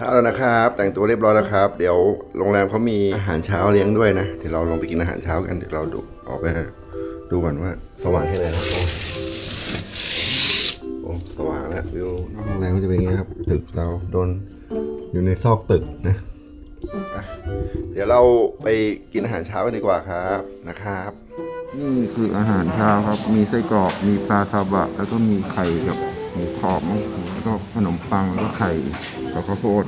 ช้าแล้วนะครับ แต่งตัวเรียบร้อยแล้วครับ เดี๋ยวโรงแรมเขามีอาหารเช้าเลี้ยงด้วยนะ เดี๋ยวเราลองไปกินอาหารเช้ากัน เดี๋ยวเราดูออกไปดูก่อนว่า สว่างแค่ไหนนะโอ้โอ้สว่างแล้ววิวนอกโรงแรมก็จะเป็นอย่างนี้ครับ ตึกเราโดนอยู่ในซอกตึกนะะเดี๋ยวเราไปกินอาหารเช้ากันดีกว่าครับนะครับ นี่คืออาหารเช้าครับ มีไส้กรอก มีปลาซาบะ แล้วก็มีไข่กับหมูกรอบ แล้วก็ขนมปังแล้วก็ไข่กับข้าวโพด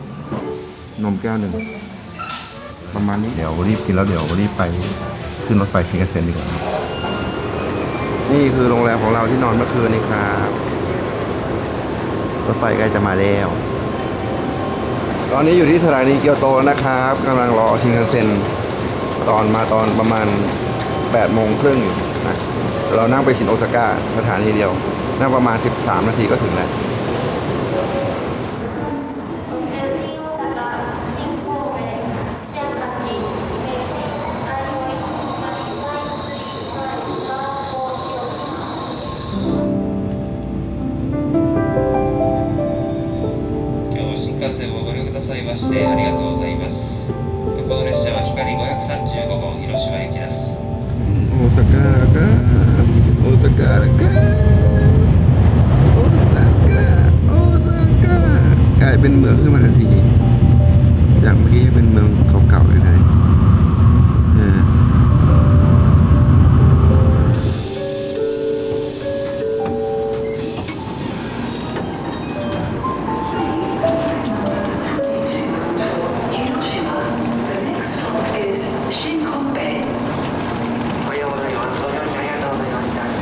นมแก้วหนึ่งประมาณนี้ เดี๋ยวรีบกินแล้วเดี๋ยวรีบไปขึ้นรถไฟชินคันเซ็นดีกว่านี่คือโรงแรมของเราที่นอนเมื่อคืนนี้ครับรถไฟใกล้จะมาแล้ว ตอนนี้อยู่ที่สถานีเกียวโตนะครับกำลังรอชินคันเซ็นตอนมาตอนประมาณ8โมงครึ่งอยู่นะเรานั่งไปชินโอซาก้าสถานีเดียว นั่งประมาณ 13 นาทีก็ถึงแล้ว เป็นเมืองขึ้นมาทันที จากเมื่อกี้เป็นเมืองเก่าๆเลยนะเออ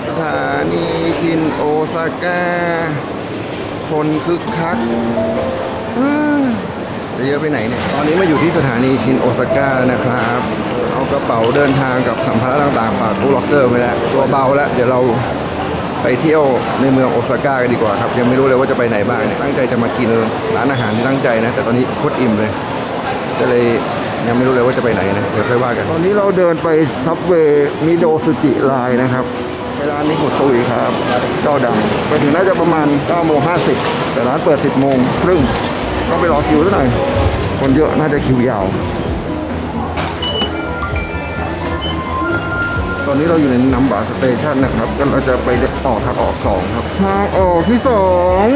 สถานีชินโอซาก้า คนคึกคักอ้าจะเยอะไปไหนเนี่ย ตอนนี้มาอยู่ที่สถานีชินโอซาก้าแล้วนะครับ เอากระเป๋าเดินทางกับสัมภาระต่างๆฝากตู้ล็อกเกอร์ไว้แล้ว ตัวเบาแล้ว เดี๋ยวเราไปเที่ยวในเมืองโอซาก้ากันดีกว่าครับ ยังไม่รู้เลยว่าจะไปไหนบ้างเนี่ย ตั้งใจจะมากินร้านอาหารที่ตั้งใจนะ แต่ตอนนี้โคตรอิ่มเลย ก็เลยยังไม่รู้เลยว่าจะไปไหนนะ เดี๋ยวค่อยว่ากัน ตอนนี้เราเดินไปซับเวย์มิโดสุจิไลน์นะครับ ไปร้านนี้หุดซุยครับเจ้าดังไปถึงน่าจะประมาณ9โมง50 แต่ร้านเปิด 10 โมงครึ่งต้องไปรอคิวซะหน่อย คนเยอะน่าจะคิวยาว ตอนนี้เราอยู่ในนัมบาสเตชันนะครับก็เราจะไปออกทางออกสองครับ ทางออกที่สอง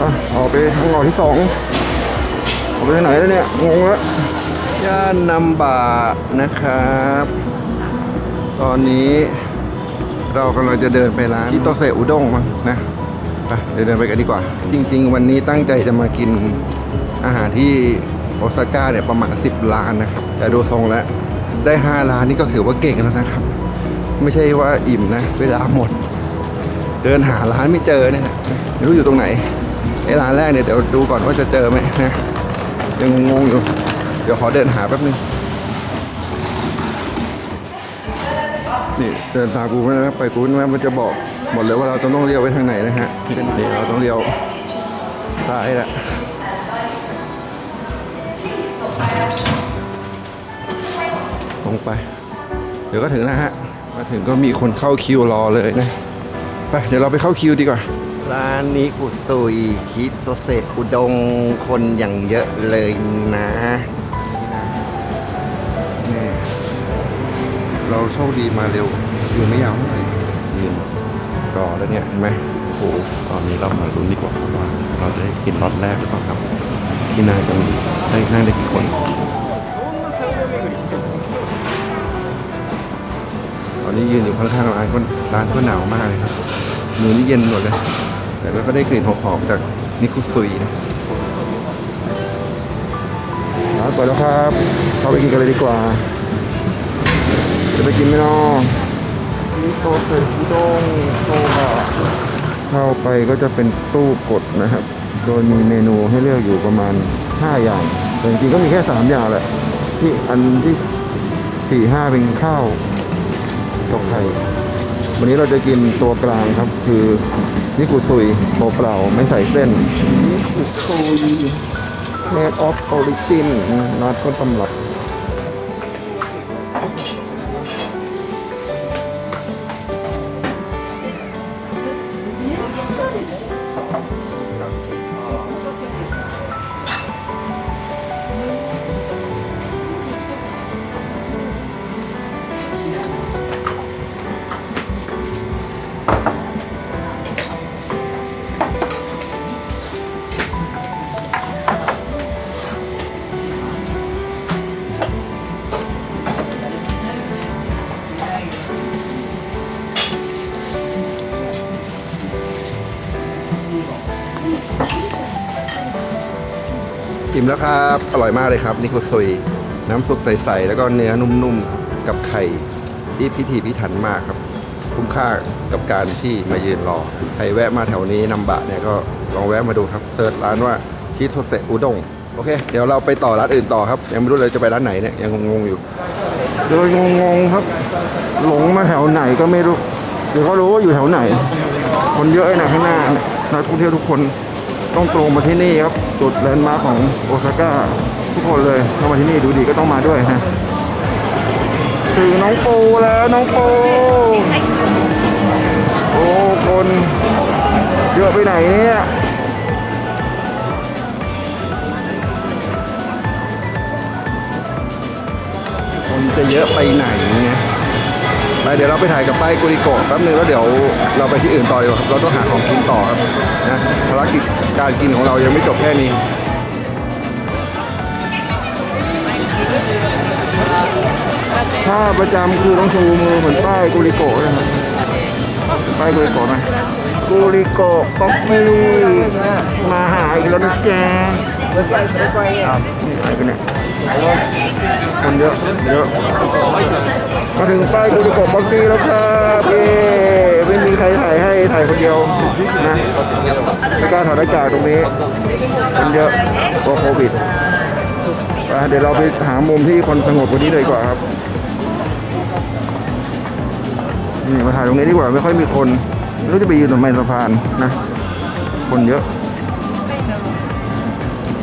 อะออกไปทางออกที่สองออกไปทางไหนแล้วเนี่ยงงแล้วย่านนัมบะนะครับ ตอนนี้เรากำลังจะเดินไปร้านชิโตเซอุด้งมั้งนะไปเดินไปกันดีกว่า จริง ๆ วันนี้ตั้งใจจะมากินอาหารที่โอซาก้าเนี่ยประมาณ 10 ล้านนะครับ แต่ดูทรงแล้ว ได้ 5 ล้านนี่ก็ถือว่าเก่งแล้วนะครับ ไม่ใช่ว่าอิ่มนะ เวลาหมด เดินหาร้านไม่เจอเนี่ยนะไม่รู้อยู่ตรงไหนไอ้ร้านแรกเนี่ยเดี๋ยวดูก่อนว่าจะเจอไหมนะยังงงอยู่ เดี๋ยวขอเดินหาแป๊บนึง นี่เดินตามกูไปนะไปกูนะมันจะบอกหมดเลยว่าเราต้องต้องเลี้ยวไปทางไหนนะฮะนี่เราต้องเลี้ยวซ้ายแหละลงไป เดี๋ยวก็ถึงนะฮะมาถึงก็มีคนเข้าคิวรอเลยนะไปเดี๋ยวเราไปเข้าคิวดีกว่าร้านนี้กุซุยคิโตเซอุดงคนอย่างเยอะเลยนะ เราโชคดีมาเร็วคิวไม่ยาวเท่าไหร่ยืนรอแล้วเนี่ยเห็นไหมโอ้โหตอนนี้เรามาลุ้นดีกว่าว่าเราจะได้กินรอดแรกหรือเปล่าครับ ที่น่าจะมีได้นั่งได้กี่คนตอนนี้ยืนอยู่ข้างๆร้านก็ร้านก็หนาวมากเลยครับมือนี่เย็นหมดเลยแต่ก็ได้กลิ่นหอมๆจากนิคุซุยนะร้านเปิดแล้วครับเข้าไปกินกันเลยดีกว่า จะไปกินไหมน้องมิโตเซอุด้งโซบะเข้าไปก็จะเป็นตู้กดนะครับ โดยมีเมนูให้เลือกอยู่ประมาณ 5 อย่าง แต่จริงๆก็มีแค่ 3 อย่างแหละ ที่อันที่สี่ห้าเป็นข้าวกับไข่วันนี้เราจะกินตัวกลางครับ คือนิคุซุยเปล่าๆไม่ใส่เส้นนิคุซุย made of origin นัดต้นตำรับ มแล้วครับ อร่อยมากเลยครับนี่คือซุย น้ำซุปใสๆ แล้วก็เนื้อนุ่มๆ กับไข่ที่พิถีพิถันมากครับ คุ้มค่ากับการที่มายืนรอ ใครแวะมาแถวนี้นำบะเนี่ยก็ลองแวะมาดูครับเซิร์ชร้านว่าชิโทเซอุด้งโอเค เดี๋ยวเราไปต่อร้านอื่นต่อครับ ยังไม่รู้เลยจะไปร้านไหนเนี่ยยังงงๆอยู่โดยงงๆครับ หลงมาแถวไหนก็ไม่รู้ เดี๋ยวเขารู้ว่าอยู่แถวไหน คนเยอะนะข้างหน้านักท่องเที่ยวทุกคน ต้องตรงมาที่นี่ครับ จุดแลนด์มาร์คของโอซาก้าทุกคนเลยเข้ามาที่นี่ดูดีก็ต้องมาด้วยฮะถึงน้องปูแล้วน้องปูโอ้คนเยอะไปไหนเนี่ยคนจะเยอะไปไหนเนี่ย ปเดี๋ยวเราไปถ่ายกับป้ายกุริโกะแป๊บนึงแล้วเดี๋ยวเราไปที่อื่นต่อดีกว่าครับเราต้องหาของกินต่อครับนะภารกิจการกินของเรายังไม่จบแค่นี้ถ้าประจำคือต้องชูมือเหมือนป้ายกุริโกะนะครับป้ายกุริโกะนะกุริโกะป๊อกกี้มาหาอีกแล้วนะแก ครับนี่หายไปไหนคนเยอะเยอะมาถึงป้ายกุริโกะป๊อกกี้แล้วครับเย้ไม่มีใครถ่ายให้ถ่ายคนเดียวนะไม่กล้าถอดหน้ากากตรงนี้คนเยอะกลัวโควิดเดี๋ยวเราไปหามุมที่คนสงบกว่านี้เลยดีกว่าครับนี่มาถ่ายตรงนี้ดีกว่าไม่ค่อยมีคนไม่รู้จะไปยืนตรงไหนสะพานนะ คนเยอะ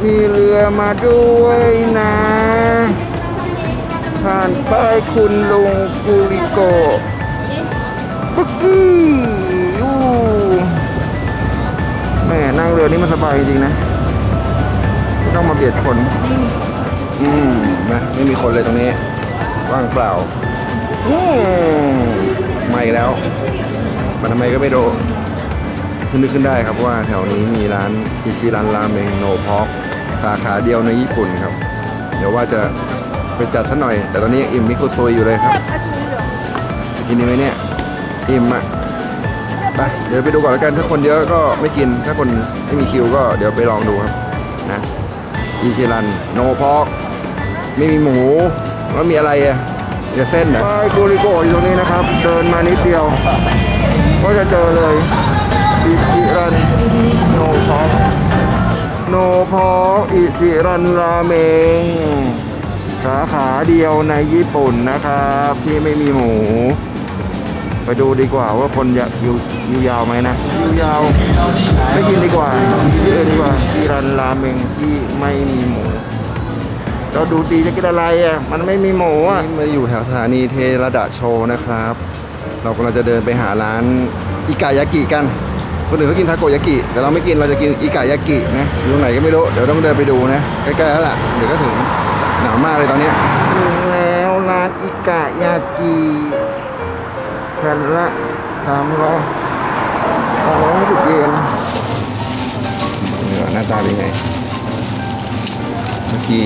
มีเรือมาด้วยนะ ผ่านป้ายคุณลุงกุริโกปุ๊กกี้ยูแม่นั่งเรือนี่มันสบายจริงๆนะไม่ต้องมาเบียดคน อืมนะไม่มีคนเลยตรงนี้ ว่างเปล่า อืมมาอีกแล้ว มันทำไมก็ไม่รู้คุณนึกขึ้นได้ครับว่าแถวนี้มีร้านอิชิรันราเมงโนพอก สาขาเดียวในญี่ปุ่นครับ เดี๋ยวว่าจะไปจัดซะหน่อย แต่ตอนนี้อิ่มมิโคโซยอยู่เลยครับกินดีไหมเนี่ย อิ่มอะไปเดี๋ยวไปดูก่อนแล้วกันถ้าคนเยอะก็ไม่กินถ้าคนไม่มีคิวก็เดี๋ยวไปลองดูครับนะอิชิรันโนพอกไม่มีหมูแล้วมีอะไรอะเดี๋ยวเส้นเหรอป้ายกุริโกอยู่ตรงนี้นะครับ เดินมานิดเดียว ก็จะเจอเลยอิชิรันโนพอก โนพอกอิชิรันราเมงสาขาเดียวในญี่ปุ่นนะครับ ที่ไม่มีหมู ไปดูดีกว่าว่าคนจะอยู่อยู่ยาวไหมนะยูยาวไม่กินดีกว่าที่อื่นดีกว่าอิรันราเมงที่ไม่มีหมู เราดูดีจะกินอะไรอะมันไม่มีหมูอะมาอยู่แถวสถานีเทระดะโชนะครับ เรากำลังจะเดินไปหาร้านอิกายากิกัน คนอื่นเขากินทาโกยากิแต่เราไม่กินเราจะกินอิกายากินะอยู่ตรงไหนก็ไม่รู้เดี๋ยวต้องเดินไปดูนะใกล้ๆแล้วล่ะเดี๋ยวก็ถึงหนาวมากเลยตอนเนี้ยถึงแล้วร้านอิกะยากิแผ่นละสามร้อยสามร้อยสิบเยนเดี๋ยวหน้าตาเป็นไงเมื่อกี้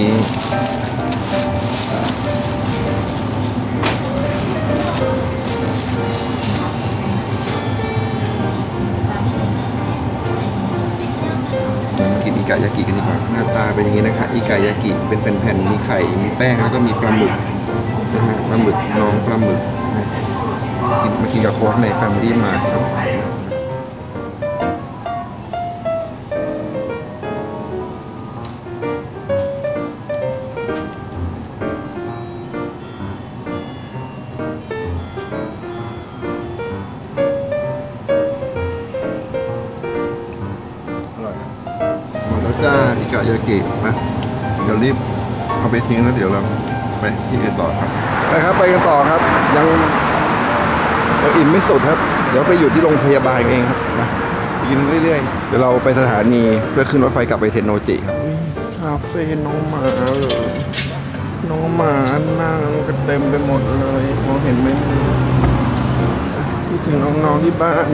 กินอิกายากิกันดีกว่าหน้าตาเป็นอย่างนี้นะคะอิกายากิเป็นแผ่นๆมีไข่มีแป้งแล้วก็มีปลาหมึกนะฮะปลาหมึกน้องปลาหมึกนะกินมากินกับโค้กในแฟมิลี่มาครับ จ้าอิกายากินะเดี๋ยวรีบเอาไปทิ้งแล้วเดี๋ยวเราไปที่อื่นต่อครับไปครับไปกันต่อครับ ยังยังอิ่มไม่สุดครับ เดี๋ยวไปอยู่ที่โรงพยาบาลเองครับนะไปกินเรื่อยๆเดี๋ยวเราไปสถานีเพื่อขึ้นรถไฟกลับไปเทนโนจิครับคาเฟ่น้องหมาเลยน้องหมานั่งกันเต็มไปหมดเลยมองเห็นไหมคิดถึงน้องๆที่บ้าน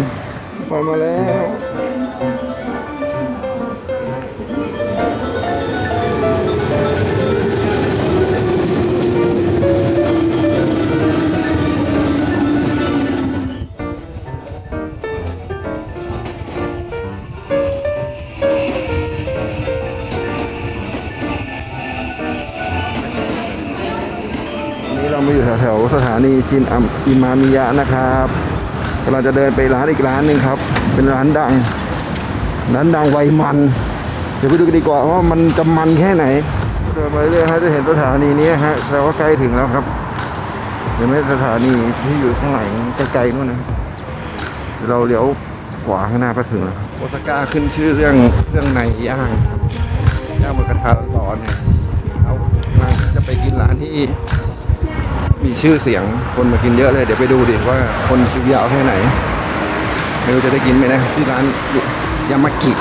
พอมาแล้ว มาอยู่แถวๆสถานีชินอิมามิยะนะครับกำลังจะเดินไปร้านอีกร้านหนึ่งครับ เป็นร้านดัง ร้านดังไวมัน เดี๋ยวไปดูกันดีกว่าว่ามันจะมันแค่ไหน เดินไปเรื่อยๆฮะจะเห็นสถานีนี้ฮะแปลว่าใกล้ถึงแล้วครับเห็นไหมสถานีที่อยู่ข้างหลังไกลๆนู่นนะเราเลี้ยวขวาข้างหน้าก็ถึงแล้วโอซาก้าขึ้นชื่อเรื่องเรื่องในย่างย่างหมูกระทะร้อนเนี่ยเอามาจะไปกินร้านที่ มีชื่อเสียงคนมากินเยอะเลย เดี๋ยวไปดูดิว่าคนคิวยาวแค่ไหน ไม่รู้จะได้กินไหมนะ ที่ร้านยามากิ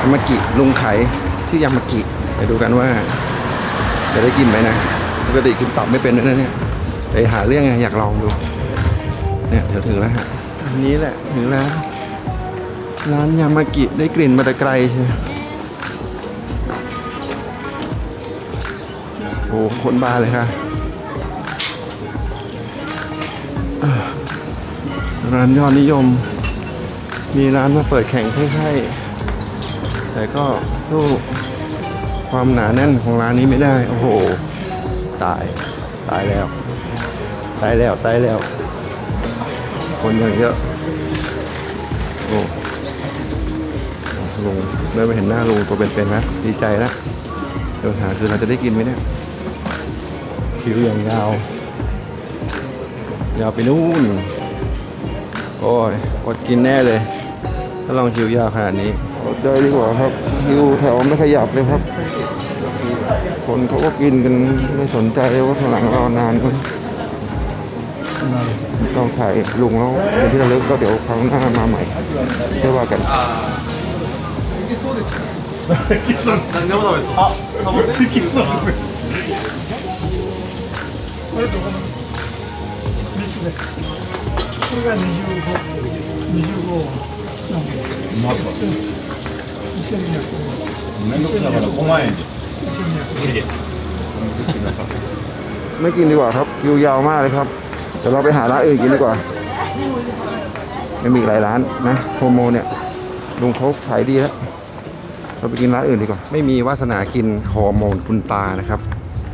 ยามากิลุงไขชื่ยามากิไปดูกันว่า จะได้กินไหมนะปกติกินตับไม่เป็นด้วยนะเนี่ยไปหาเรื่องไงอยากลองดู เนี่ยเดี๋ยวถึงแล้วฮะอันนี้แหละถึงแล้วร้านยามากิได้กลิ่นมาแต่ไกลใช่ไหมโอ้คนบ้าเลยค่ะ ร้านยอดนิยม มีร้านมาเปิดแข่งใกล้ๆแต่ก็สู้ความหนาแน่นของร้านนี้ไม่ได้ โอ้โห ตาย ตายแล้ว ตายแล้ว ตายแล้ว คนอย่างเยอะ โอ้ลุงเริ่มไปเห็นหน้าลุงตัวเป็นๆนะ ดีใจแล้วเดี๋ยวหาคือเราจะได้กินไหมเนี่ย คิวอย่างยาว ยาวไปนู่น โอ้ยอดกินแน่เลย ถ้าลองคิวยาวขนาดนี้อดใจดีกว่าครับคิวแถวไม่ขยับเลยครับ คนเขาก็กินกันไม่สนใจเลยว่าข้างหลังรอนานกันต้องถ่ายลุงแล้วเป็นที่ระลึกก็เดี๋ยวครั้งหน้ามาใหม่เชื่อว่ากัน ไม่กินดีกว่าครับ คิวยาวมากเลยครับเดี๋ยวเราไปหาร้านอื่นกินดีกว่ายังมีอีกหลายร้านนะโฮโมเนี่ยลุงเขาขายดีแล้วเราไปกินร้านอื่นดีกว่า ไม่มีวาสนากินฮอร์โมนคุณตานะครับ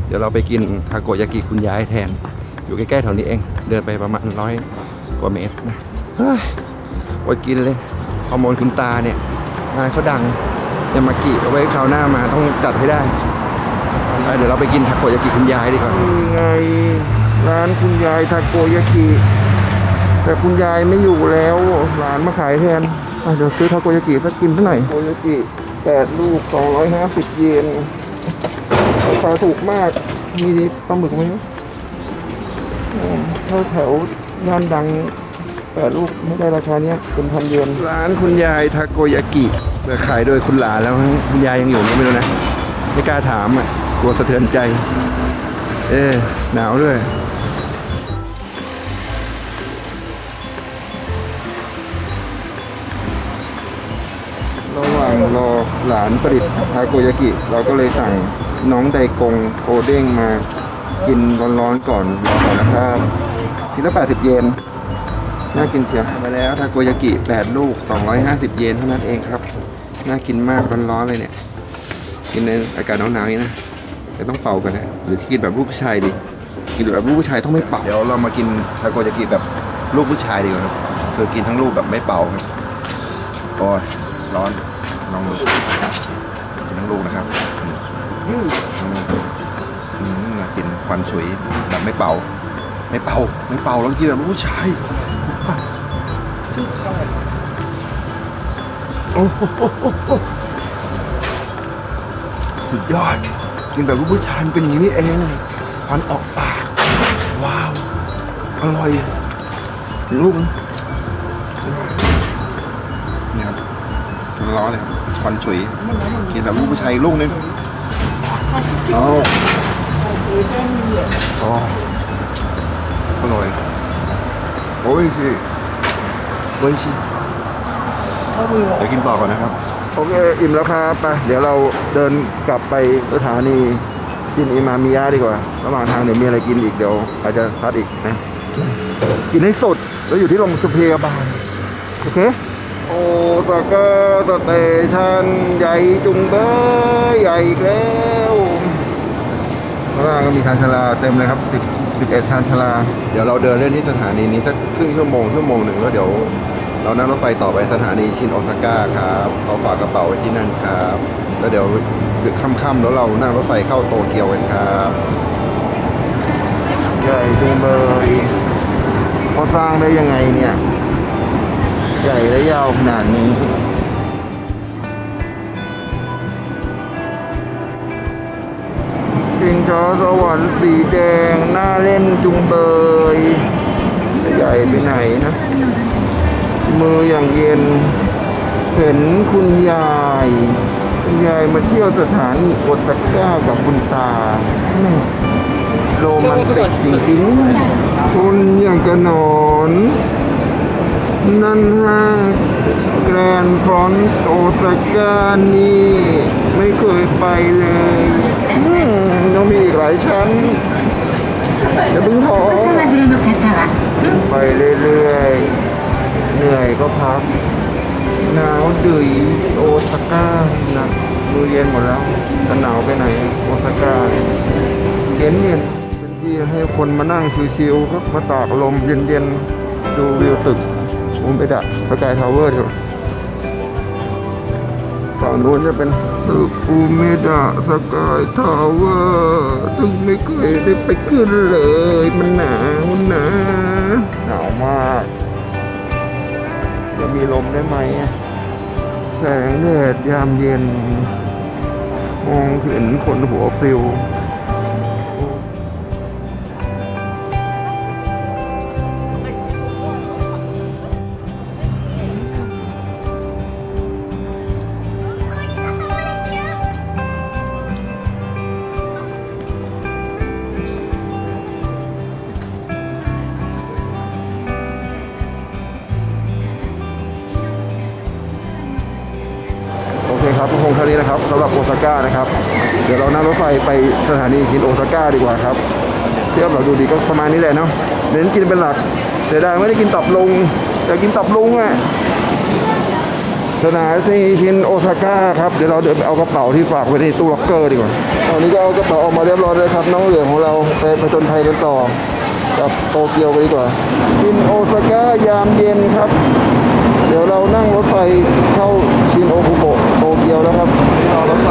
เดี๋ยวเราไปกินทาโกยากิคุณยายแทน อยู่ใกล้ๆแถวนี้เอง เดินไปประมาณร้อย กว่าเมตรนะเฮ้ยอดกินเลยฮอร์โมนคุณตาเนี่ยงานเขาดังยามากิเอาไว้คราวหน้ามาต้องจัดให้ได้ไปเดี๋ยวเราไปกินทาโกยากิคุณยายดีกว่านี่ไงร้านคุณยายทาโกยากิแต่คุณยายไม่อยู่แล้วหลานมาขายแทนอะเดี๋ยวซื้อทาโกยากิสักกินสักหน่อยทาโกยากิแปดลูกสองร้อยห้าสิบเยนราคาถูกมากมีปลาหมึกไหมอืมแถวแถว ย่านดังแปดลูกไม่ได้ราคาเนี้ยเป็นพันเยนร้านคุณยายทาโกยากิเปิดขายโดยคุณหลานแล้วคุณยายยังอยู่ไหมไม่รู้นะ ไม่กล้าถามอะกลัวสะเทือนใจ เอ๊หนาวด้วยระหว่างรอหลานประดิษฐ์ทาโกยากิ เราก็เลยสั่งน้องไดกงโอเด้งมากินร้อนๆก่อนรอก่อนนะครับ ชิ้นละ 80 เยน น่ากินเชียวมาแล้วทาโกยากิ 8 ลูก 250 เยนเท่านั้นเองครับ น่ากินมากร้อนๆเลยเนี่ย กินในอากาศหนาวๆนี้นะแต่ต้องเป่ากันนะหรือกินแบบลูกผู้ชายดีกินแบบลูกผู้ชายต้องไม่เป่า เดี๋ยวเรามากินทาโกยากิแบบลูกผู้ชายดีกว่าครับ คือกินทั้งลูกแบบไม่เป่าครับ โอ้ยร้อนลองดูกินทั้งลูกนะครับอืมน่ากินควันฉุยแบบไม่เป่า ไม่เป่าไม่เป่าแล้วกินแบบผู้ชายสุดยอดกินแบบผู้ชายเป็นอย่างนี้เองควันออกปากว้าวอร่อยถึงลูกนี่ครับร้อนเลยควันฉุยกินแบบผู้ชายลูกนึงอาอ๋ ออร่อยโอ้ยสิโอ้ยสิเดี๋ยวกินต่อก่อนนะครับ โอเค อิ่มแล้วครับไปเดี๋ยวเราเดินกลับไปสถานีชินอิมามิยะดีกว่า ระหว่างทางเดี๋ยวมีอะไรกินอีกเดี๋ยวอาจจะพัดอีกนะ กินให้สดแล้วอยู่ที่โรงสเพยาบาลโอเคโอ้ตะกอสเตชันใหญ่จุงเบยใหญ่อีกแล้วข้างล่างก็มีทางชาลาเต็มเลยครับติด 11ชานชาลา เดี๋ยวเราเดินเล่นที่สถานีนี้สักครึ่งชั่วโมงชั่วโมงหนึ่งแล้วเดี๋ยวเรานั่งรถไฟต่อไปสถานีชินโอซาก้าครับเอาฝากกระเป๋าไว้ที่นั่นครับ แล้วเดี๋ยวดึกค่ำๆแล้วเรานั่งรถไฟเข้าโตเกียวกันครับใหญ่จังเลยเขาสร้างได้ยังไงเนี่ย ใหญ่และยาวขนาดนี้ ช้าสวรรค์สีแดงหน่าเล่นจุงเบยใหญ่ไปไหนนะ มืออย่างเย็น เห็นคุณยาย คุณยายมาเที่ยวสถานีโอซาก้ากับคุณตาโรแมนติกจริงๆ คนอย่างกระหนอน นั่นห้างแกรนฟรอนต์โอซาก้านี่ ไม่เคยไปเลย ยังมีอีกหลายชั้นจะเพิ่งท้อไปเรื่อยๆ เหนื่อยก็พัก หนาวดืยโอซาก้านะมือเย็นหมดแล้วจะหนาวไปไหนโอซาก้าเย็นเย็นเป็นที่ให้คนมานั่งชิวๆครับมาตากลมเย็นๆ ดูวิวตึกอุมเบดะประกายทาวเวอร์อยู่ฝั่งนู้นจะเป็น ตึกอูเมดะสกายทาวเวอร์ซึ่งไม่เคยได้ไปขึ้นเลย มันหนาวนะหนาวมาก จะมีลมได้ไหมแสงแดดยามเย็น มองเห็นคนหัวปลิว สถานีชินโอซาก้าดีกว่าครับเที่ยวแบบดูดีก็ประมาณนี้แหละเนาะเน้นกินเป็นหลักเสียดายไม่ได้กินตับลุงอยากกินตับลุงอะสถานีชินโอซาก้าครับเดี๋ยวเราเดินไปเอากระเป๋าที่ฝากไว้ในตู้ล็อกเกอร์ดีกว่าตอนนี้ก็เอากระเป๋าออกมาเรียบร้อยเลยครับ น้องเหลืองของเราไปผจญภัยกันต่อกับโตเกียวกันดีกว่าชินโอซาก้ายามเย็นครับ เดี๋ยวเรานั่งรถไฟเข้าชินโอคุโบะโตเกียวแล้วครับนี่เรารถไฟ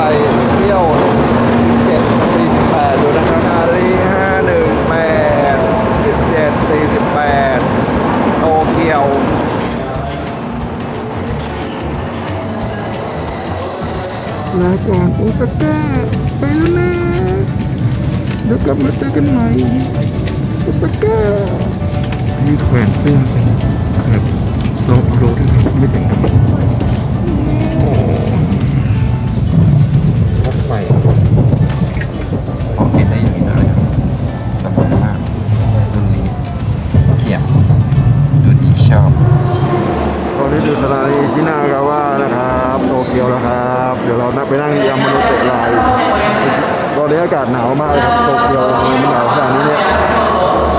เที่ยว 748อยู่นะครับนารี518 1748โตเกียวลาก่อนโอซาก้าไปแล้วนะเดี๋ยวกลับมาเจอกันใหม่โอซาก้านี่แขวนเสื้อเป็นแบบโลโลด้วยครับไม่แต่งครัากาศหนาวมากเลยครับโตเกียวมันหนาวขนาดนี้เนี่ย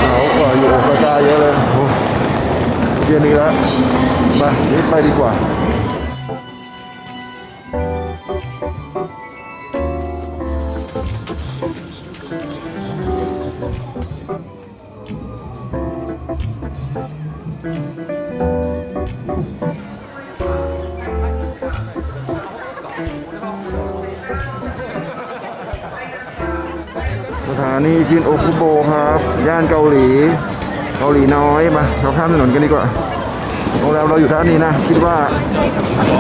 หนาวกว่าอยู่โอซาก้าเยอะเลยโอ้เย็นนี้แล้วมานี่ไปดีกว่าานีชินโอคุโบครับ ย่านเกาหลี เกาหลีน้อยมาเราข้ามถนนกันดีกว่าโรงแรมเราอยู่ท่านี้นะ คิดว่า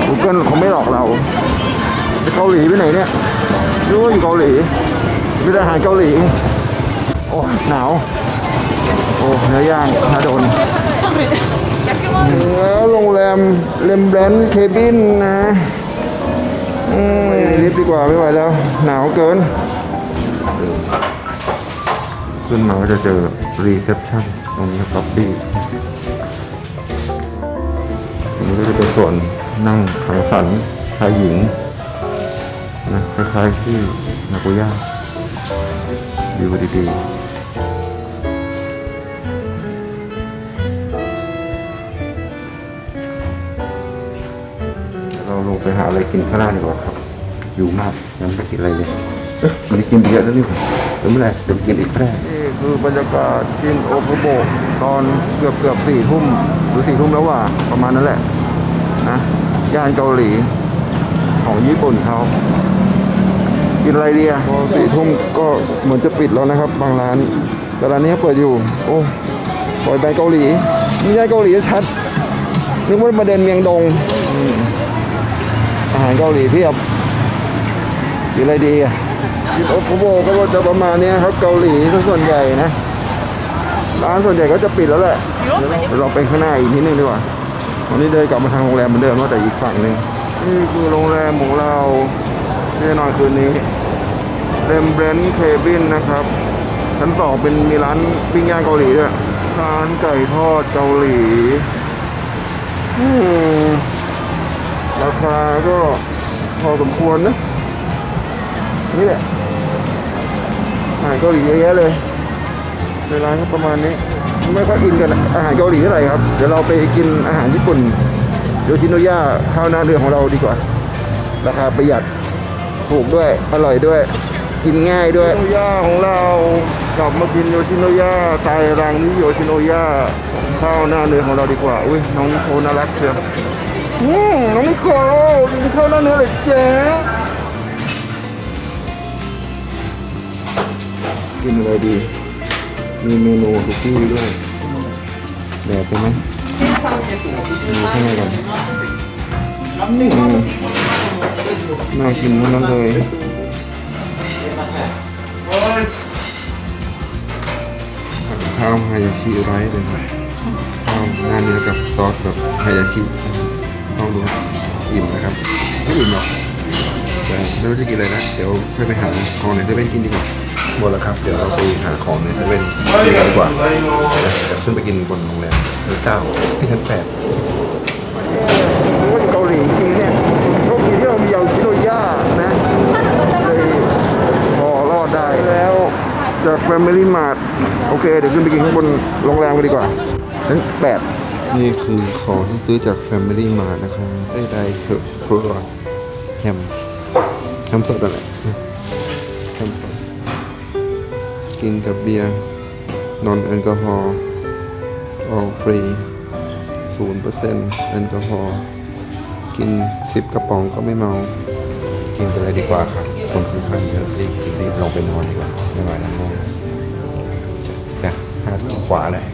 Google เขาไม่หลอกเราไปเกาหลีไปไหนเนี่ยรู้ว่าอยู่เกาหลีมีแต่อาหารเกาหลี โอ้หนาว โอ้เนื้อย่างนาโดนแล้วโรงแรมเลมแบรนด์เคบินนะอืมรีบดีกว่าไม่ไหวแล้ว หนาวเกิน ขึ้นมาก็จะเจอรีเซพชันตรงนี้ครับบี้นนี้ก็จะเป็นส่วนนั่งขังสรรค์ชายหญิงนะคล้ายๆที่นาโกย่าวิวดีๆเราลงไปหาอะไรกินข้างล่างดีกว่าครับ อยู่มากยังไม่ได้กินอะไรเลยเอ๊ะมันกินเยอะแล้วนี่หว่าเดี๋ยวเมื่อไรเดี๋ยวกินอีกแค่ คือบรรยากาศจินโอคุโบะตอนเกือบเกือบสี่ทุ่มหรือสี่ทุ่มแล้วว่าประมาณนั้นแหละนะย่านเกาหลีของญี่ปุ่นเขากินอะไรดีอะพอสี่ทุ่มก็เหมือนจะปิดแล้วนะครับ บางร้าน แต่ร้านนี้เปิดอยู่ โอ้ปล่อยแบรนด์เกาหลีไม่ใช่เกาหลีชัดนึกว่ามาเดินเมียงดงอืมอาหารเกาหลีเพียบกินอะไรดีอะ กินโอคุโบก็จะประมาณนี้ครับเกาหลีส่วนใหญ่นะร้านส่วนใหญ่ก็จะปิดแล้วแหละเราไปข้างหน้าอีกนิดนึงดีกว่าวันนี้เดินกลับมาทางโรงแรมเหมือนเดิมว่าแต่อีกฝั่งหนึ่งนี่คือโรงแรมของเราที่นอนคืนนี้เรมเบรนท์เคบินนะครับชั้นสองเป็นมีร้านปิ้งย่างเกาหลีด้วยร้านไก่ทอดเกาหลีราคาก็พอสมควรนะนี่แหละ อาหารเกาหลีเยอะแยะเลยในร้านก็ประมาณนี้ ไม่ค่อยอินกันอาหารเกาหลีเท่าไหร่ครับ เดี๋ยวเราไปกินอาหารญี่ปุ่นโยชิโนย่าข้าวหน้าเรือของเราดีกว่า ราคาประหยัดถูกด้วยอร่อยด้วย กินง่ายด้วยโยชิโนย่าของเรากลับมากินโยชิโนย่าไตรังนิโยชิโนย่าข้าวหน้าเนื้อของเราดีกว่าอุ้ยน้องนิโคน่ารักเชียวอืมน้องนิโคกินข้าวหน้าเนื้อเลยเจ๊ กินอะไรดี มีเมนูสุกี้ด้วยแดดไปไหมดูข้างในกันอืมน่ากินทั้งนั้นเลยข้าวฮายาชิไรเลยข้าวหน้าเนื้อกับซอสแบบฮายาชิต้องดูอิ่มนะครับไม่อิ่มหรอกแต่ไม่รู้จะกินอะไรนะเดี๋ยวค่อยไปหาของในเซเว่นกินดีกว่า หมดแล้วครับ เดี๋ยวเราไปหาของในเซเว่นกินกันดีกว่าเดี๋ยวขึ้นไปกินบนโรงแรมชั้นเก้าที่ชั้นแปดเกาหลีจริงเนี่ยโชคดีที่เรามีเอาชิโนย่านะเลยพอรอดได้แล้วจาก Family Mart โอเค เดี๋ยวขึ้นไปกินข้างบนโรงแรมกันดีกว่าชั้นแปดนี่คือของที่ซื้อจาก Family Mart นะครับได้ได้เถอะครัวแฮมแฮมสดอะไรแฮมสด กินกับเบียร์นอนแอลกอฮอล์ออกฟรีศูนย์เปอร์เซ็นต์แอลกอฮอล์กินสิบกระป๋องก็ไม่เมา กินไปเลยดีกว่าครับคนค่อนข้างเยอะรีบรีบลงไปนอนดีกว่าไม่ไหวแล้วง่วงจะห้าทุ่มกว่าเลย